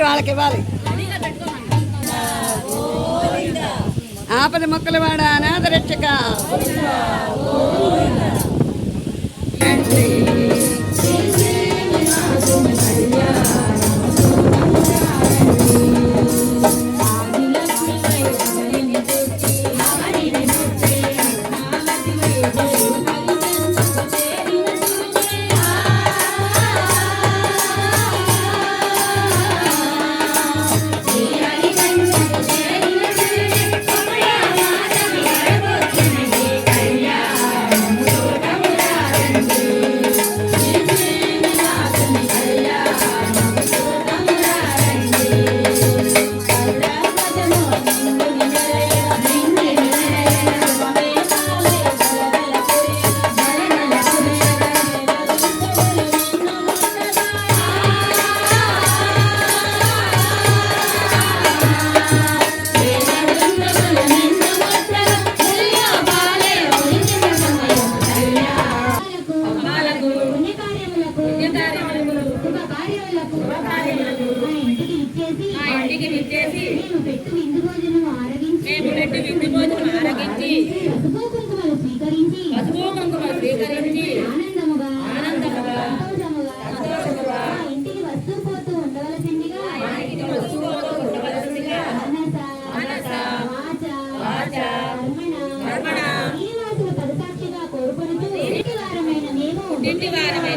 చెయ్యాలి వాళ్ళకి ఇవ్వాలి. ఆపద మొక్కలవాడ అనాథ రక్షక. 对吧 về.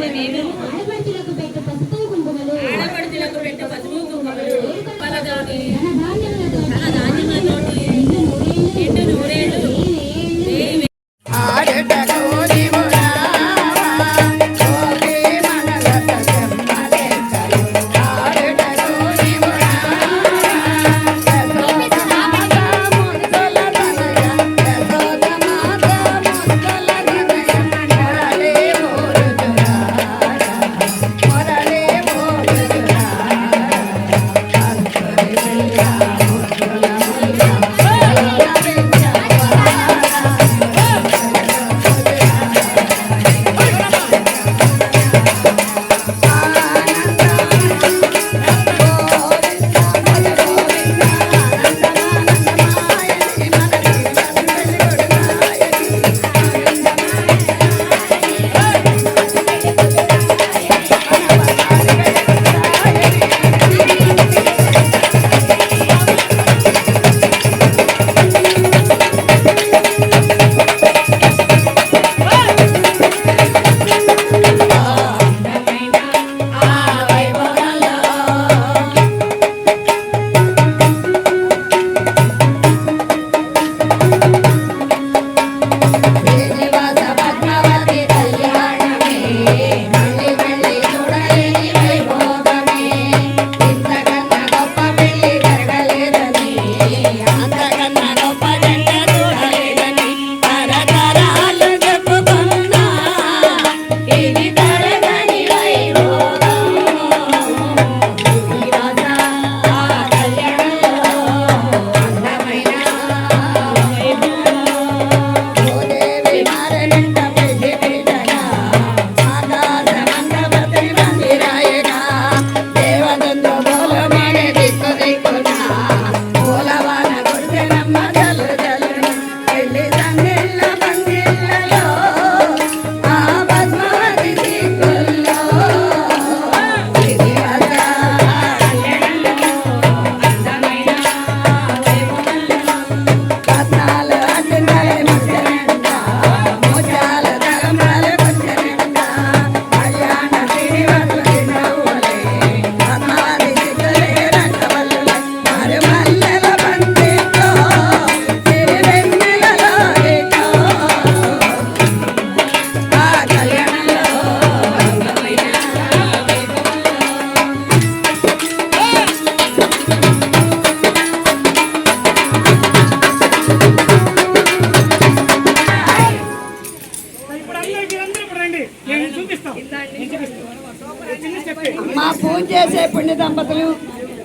పూజ చేసే పుణ్య దంపతులు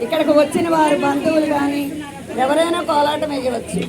ఇక్కడికి వచ్చిన వారు బంధువులు కానీ ఎవరైనా కోలాటం వేయవచ్చు.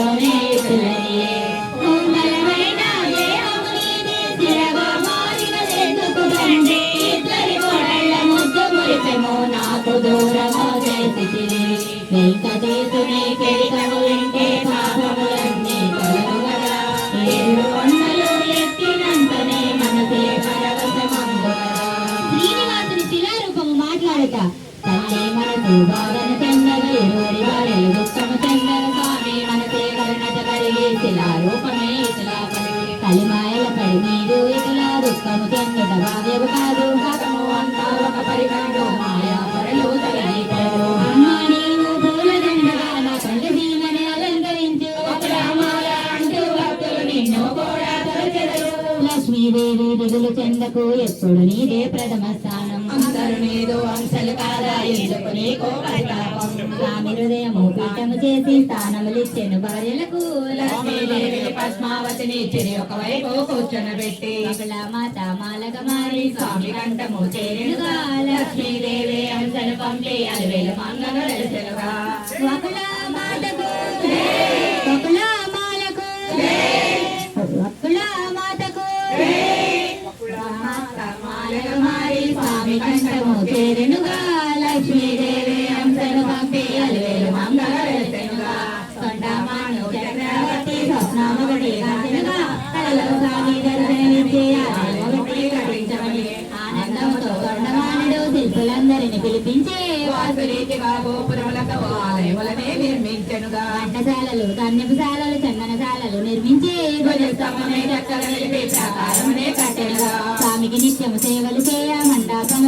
canzoni అలిమాయల పడి నీరు ఇదిలా దుఃఖము చెందుట బాధ్యము కాదు. హతము అంతా ఒక పరిగణలో మాయా పరలు తలైపోరు నీవు పూలదండగా నా సీమని అలంకరించు. ఒక రామాల అంటూ భక్తులు నిన్ను కూడా లక్ష్మీదేవి దిగులు చెందకు. ఎప్పుడు నీదే ప్రథమ స్థానం. అందరు నీదు అంశలు కాదా? ఎందుకు నీకో పరితాపం స్వామి హృదయము పీఠము చేసి స్థానములిచ్చెను భార్యలకు లక్ష్మీదేవి పద్మావతిని చిరి ఒకవైపు కూర్చొనబెట్టి. అకుల మాత మాలగ మారి స్వామి కంఠము చేరినుగా లక్ష్మీదేవి అంశను పంపి అలివేలు మంగను వెలసెనుగా వకుల మాతకు వకుల మాలకు వకుల మాతకు మాలగమారి స్వామి కంఠము చేరెనుగా లక్ష్మీదేవి శిల్పులందరిని పిలిపించి నిర్మించెనుగా. వంటశాలలు ధాన్యపుశాలలు చందనశాలలు నిర్మించి స్వామికి నిత్యము సేవలు చేయ మంటాపములు